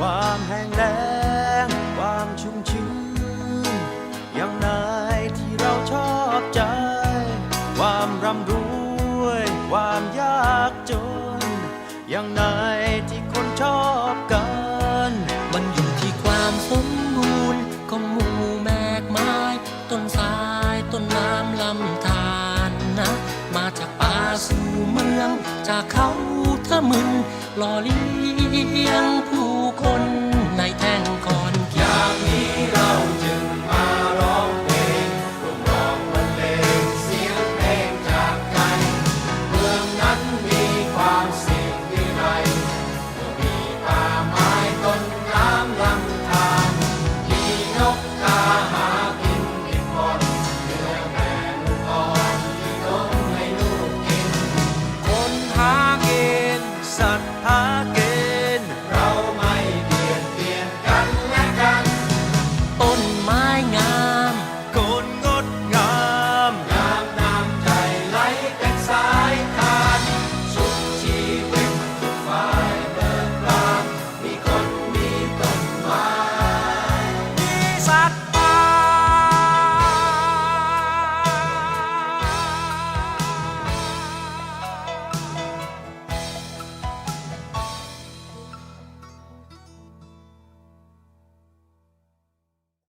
ความแห้งแล้งความชุ่มชื้นยังนายที่เราชอบใจ ความร่ำรวย ความยากจนยังนายที่คนชอบกัน มันอยู่ที่ความสมบูรณ์ของหมู่แมกไม้ต้นสายต้นน้ำลำธารนะ มาจากป่าสู่เมือง จากเขาทะมึนล่อเลี้ หาเกณฑ์ เราไม่เปลี่ยนเปลี่ยนกันและกัน ต้นไม้งามโคนงดงามงามน้ำใจไหลเป็นสายทานสุขชีวิตทุกฝ่ายเบิกบานมีคนมีต้นไม้มีสัตว์